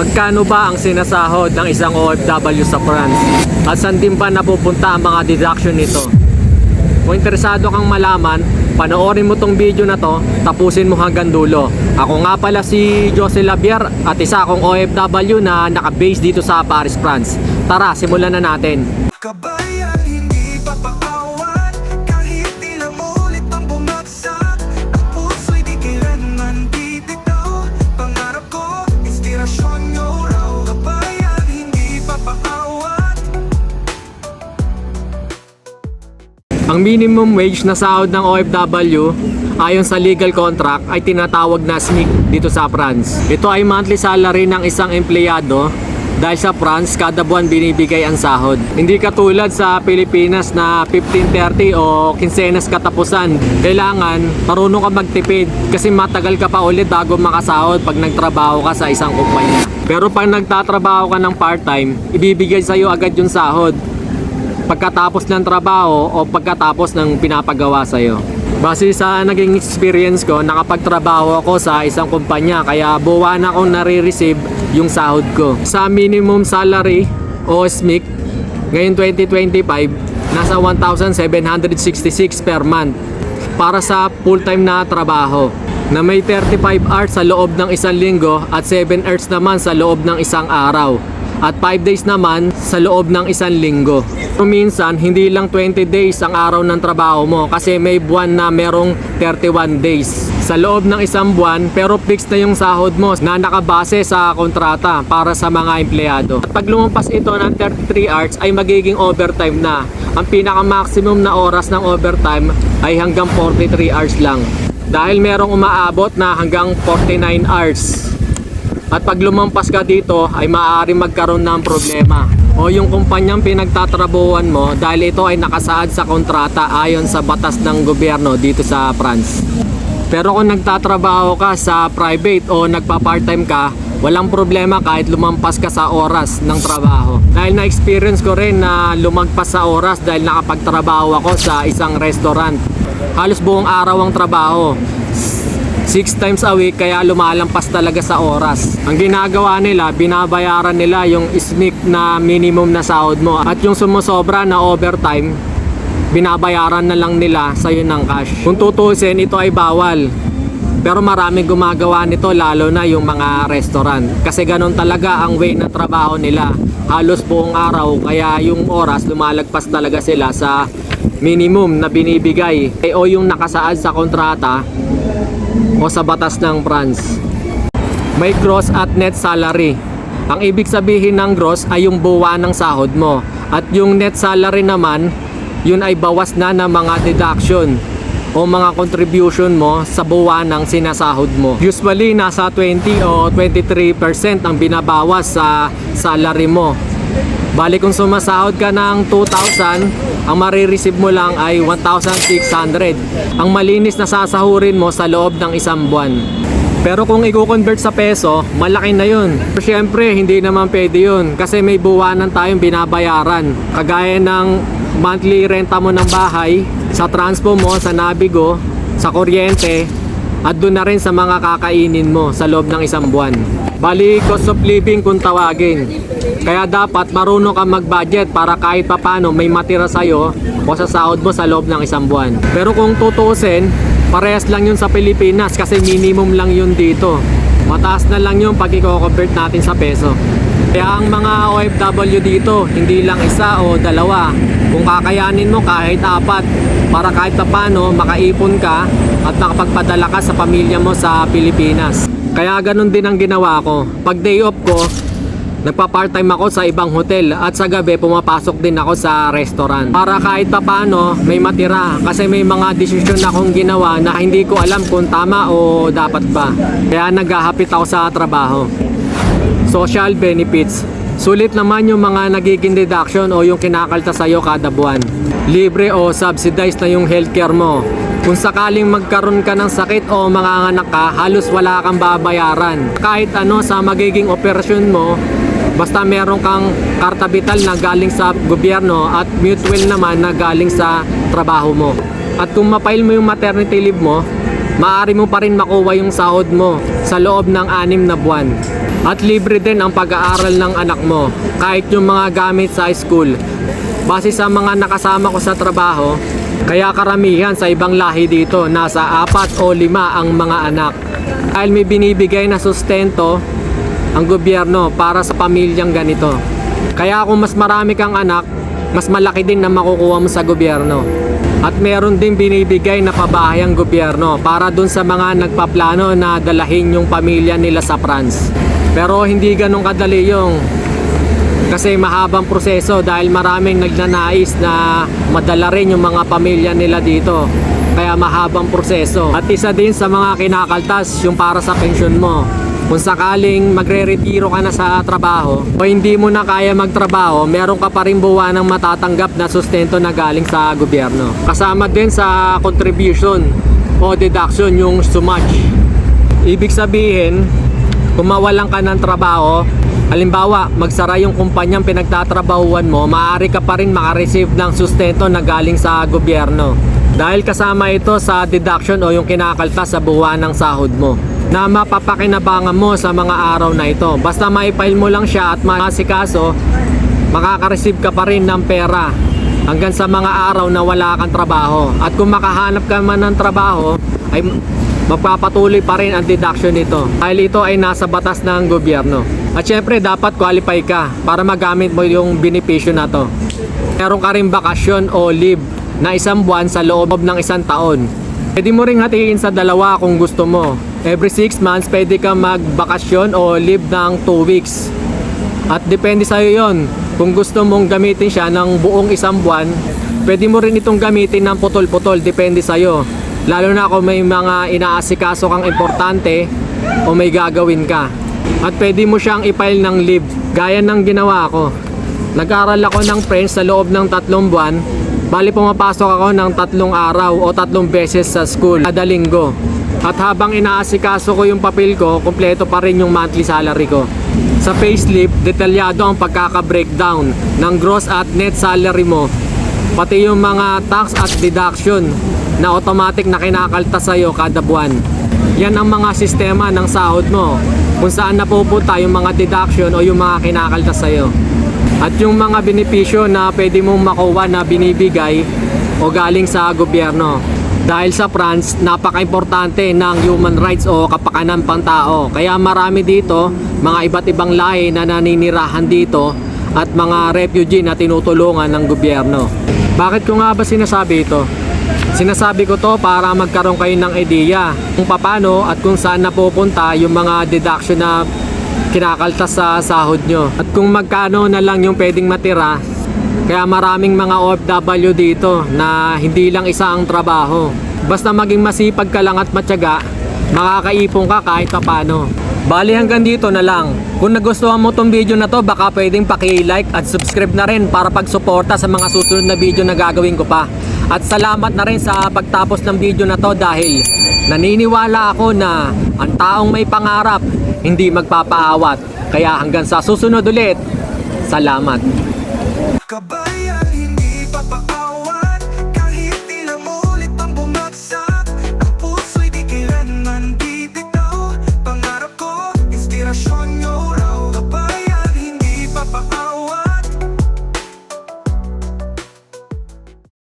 Magkano ba ang sinasahod ng isang OFW sa France? At saan din ba napupunta ang mga deduction nito? Kung interesado kang malaman, panoorin mo tong video na to, tapusin mo hanggang dulo. Ako nga pala si Jose Labier at isa akong OFW na naka-base dito sa Paris, France. Tara, simulan na natin. Kabayan, Ang minimum wage na sahod ng OFW ayon sa legal contract ay tinatawag na SMIC dito sa France. Ito ay monthly salary ng isang empleyado dahil sa France, kada buwan binibigay ang sahod. Hindi katulad sa Pilipinas na 15.30 o kinsenas katapusan. Kailangan marunong ka magtipid kasi matagal ka pa ulit bago makasahod pag nagtrabaho ka sa isang kumpanya. Pero pag nagtatrabaho ka ng part-time, ibibigay sa'yo agad yung sahod pagkatapos ng trabaho o pagkatapos ng pinapagawa sa'yo. Base sa naging experience ko, nakapagtrabaho ako sa isang kumpanya kaya buwan akong nare-receive yung sahod ko. Sa minimum salary o SMIC, ngayon 2025, nasa 1,766 per month para sa full-time na trabaho na may 35 hours sa loob ng isang linggo at 7 hours naman sa loob ng isang araw at 5 days naman sa loob ng isang linggo. Kung minsan, hindi lang 20 days ang araw ng trabaho mo kasi may buwan na merong 31 days sa loob ng isang buwan pero fixed na yung sahod mo na nakabase sa kontrata para sa mga empleyado. At pag lumampas ito ng 33 hours ay magiging overtime na. Ang pinaka-maximum na oras ng overtime ay hanggang 43 hours lang. Dahil merong umaabot na hanggang 49 hours. At pag lumampas ka dito ay maaari magkaroon ng problema o yung kumpanyang pinagtatrabuhan mo dahil ito ay nakasaad sa kontrata ayon sa batas ng gobyerno dito sa France. Pero kung nagtatrabaho ka sa private o nagpa-part-time ka, walang problema kahit lumampas ka sa oras ng trabaho. Dahil na-experience ko rin na lumagpas sa oras dahil nakapagtrabaho ako sa isang restaurant. Halos buong araw ang trabaho. Six times a week kaya lumalampas talaga sa oras. Ang ginagawa nila, binabayaran nila yung SMIC na minimum na sahod mo. At yung sumusobra na overtime, binabayaran na lang nila sa'yo ng cash. Kung tutusin, ito ay bawal. Pero maraming gumagawa nito lalo na yung mga restaurant. Kasi ganun talaga ang way ng trabaho nila. Halos buong araw kaya yung oras lumalagpas talaga sila sa minimum na binibigay Eh, o yung nakasaad sa kontrata o sa batas ng France. May gross at net salary. Ang ibig sabihin ng gross ay yung buwa ng sahod mo. At yung net salary naman, yun ay bawas na ng mga deduction o mga contribution mo sa buwa ng sinasahod mo. Usually, nasa 20 o 23% ang binabawas sa salary mo. Bali kung sumasahod ka ng 2,000, ang marireceive mo lang ay 1,600. Ang malinis na sasahurin mo sa loob ng isang buwan. Pero kung i-convert sa peso, malaki na yun. Pero syempre, hindi naman pwede yun kasi may buwanan tayong binabayaran. Kagaya ng monthly renta mo ng bahay, sa transpo mo, sa Navigo, sa kuryente, at doon na rin sa mga kakainin mo sa loob ng isang buwan. Bali, cost of living kung tawagin. Kaya dapat marunong ka mag-budget para kahit papano may matira sa'yo o sa sahod mo sa loob ng isang buwan. Pero kung tutuusin, parehas lang yun sa Pilipinas kasi minimum lang yun dito. Mataas na lang yun pag i-convert natin sa peso. Kaya ang mga OFW dito, hindi lang isa o dalawa. Kung kakayanin mo kahit apat, para kahit papano makaipon ka at makapagpadala ka sa pamilya mo sa Pilipinas. Kaya ganun din ang ginawa ko. Pag day off ko, nagpa-part-time ako sa ibang hotel at sa gabi pumapasok din ako sa restaurant. Para kahit papano may matira kasi may mga desisyon akong ginawa na hindi ko alam kung tama o dapat ba. Kaya naghahapit ako sa trabaho social benefits. Sulit naman yung mga nagiging deduction o yung kinakalta sa'yo kada buwan. Libre o subsidized na yung healthcare mo. Kung sakaling magkaroon ka ng sakit o manganganak ka, halos wala kang babayaran. Kahit ano sa magiging operasyon mo, basta meron kang kartabital na galing sa gobyerno at mutual naman na galing sa trabaho mo. At kung mapail mo yung maternity leave mo, maaari mo pa rin makuha yung sahod mo sa loob ng anim na buwan. At libre din ang pag-aaral ng anak mo, kahit yung mga gamit sa school. Base sa mga nakasama ko sa trabaho, kaya karamihan sa ibang lahi dito, nasa apat o lima ang mga anak. Dahil may binibigay na sustento ang gobyerno para sa pamilyang ganito. Kaya kung mas marami kang anak, mas malaki din na makukuha mo sa gobyerno. At meron din binibigay na pabahay ang gobyerno para dun sa mga nagpaplano na dalahin yung pamilya nila sa France. Pero hindi ganun kadali yung kasi mahabang proseso dahil maraming nagnanais na madala rin yung mga pamilya nila dito. Kaya mahabang proseso. At isa din sa mga kinakaltas yung para sa pensyon mo. Kung sakaling magre-retiro ka na sa trabaho o hindi mo na kaya magtrabaho, meron ka pa rin buwan ng matatanggap na sustento na galing sa gobyerno. Kasama din sa contribution o deduction yung sumage. Ibig sabihin, kung mawalan ka ng trabaho, halimbawa, magsara yung kumpanyang pinagtatrabahuan mo, maaari ka pa rin makareceive ng sustento na galing sa gobyerno. Dahil kasama ito sa deduction o yung kinakaltas sa buwan ng sahod mo na mapapakinabangan mo sa mga araw na ito. Basta maipile mo lang siya at masikaso, makaka-receive ka pa rin ng pera hanggang sa mga araw na wala kang trabaho. At kung makahanap ka man ng trabaho, ay magpapatuloy pa rin ang deduction nito dahil ito ay nasa batas ng gobyerno. At syempre dapat qualify ka para magamit mo yung benepisyo na to. Meron ka rin bakasyon o leave na isang buwan sa loob ng isang taon. Pwede mo ring hatiin sa dalawa kung gusto mo. Every 6 months pwede ka magbakasyon o leave ng 2 weeks. At depende sa'yo yon. Kung gusto mong gamitin siya ng buong isang buwan, pwede mo rin itong gamitin ng putol-putol. Depende sa'yo. Lalo na kung may mga inaasikaso kang importante o may gagawin ka. At pwede mo siyang i-file ng leave. Gaya ng ginawa ko. Nag-aral ako ng French sa loob ng tatlong buwan. Bali pumapasok ako ng tatlong araw o tatlong beses sa school kada linggo. At habang inaasikaso ko yung papel ko, kumpleto pa rin yung monthly salary ko. Sa payslip, detalyado ang pagkaka-breakdown ng gross at net salary mo. Pati yung mga tax at deduction na automatic na kinakaltas sa'yo kada buwan. Yan ang mga sistema ng sahod mo kung saan napupunta yung mga deduction o yung mga kinakaltas sa'yo. At yung mga benepisyo na pwede mong makuha na binibigay o galing sa gobyerno. Dahil sa France, napaka-importante ng human rights o kapakanan pang tao. Kaya marami dito, mga iba't ibang lahi na naninirahan dito at mga refugee na tinutulungan ng gobyerno. Bakit ko nga ba sinasabi ito? Sinasabi ko to para magkaroon kayo ng ideya kung paano at kung saan napupunta yung mga deduction na kinakaltas sa sahod nyo. At kung magkano na lang yung pwedeng matira, kaya maraming mga OFW dito na hindi lang isa ang trabaho. Basta maging masipag ka lang at matyaga, makakaipon ka kahit papano. Bali hanggang dito na lang. Kung nagustuhan mo tong video na to, baka pwedeng paki-like at subscribe na rin para pagsuporta sa mga susunod na video na gagawin ko pa. At salamat na rin sa pagtapos ng video na to dahil naniniwala ako na ang taong may pangarap hindi magpapaawat. Kaya hanggang sa susunod ulit, salamat. Kabay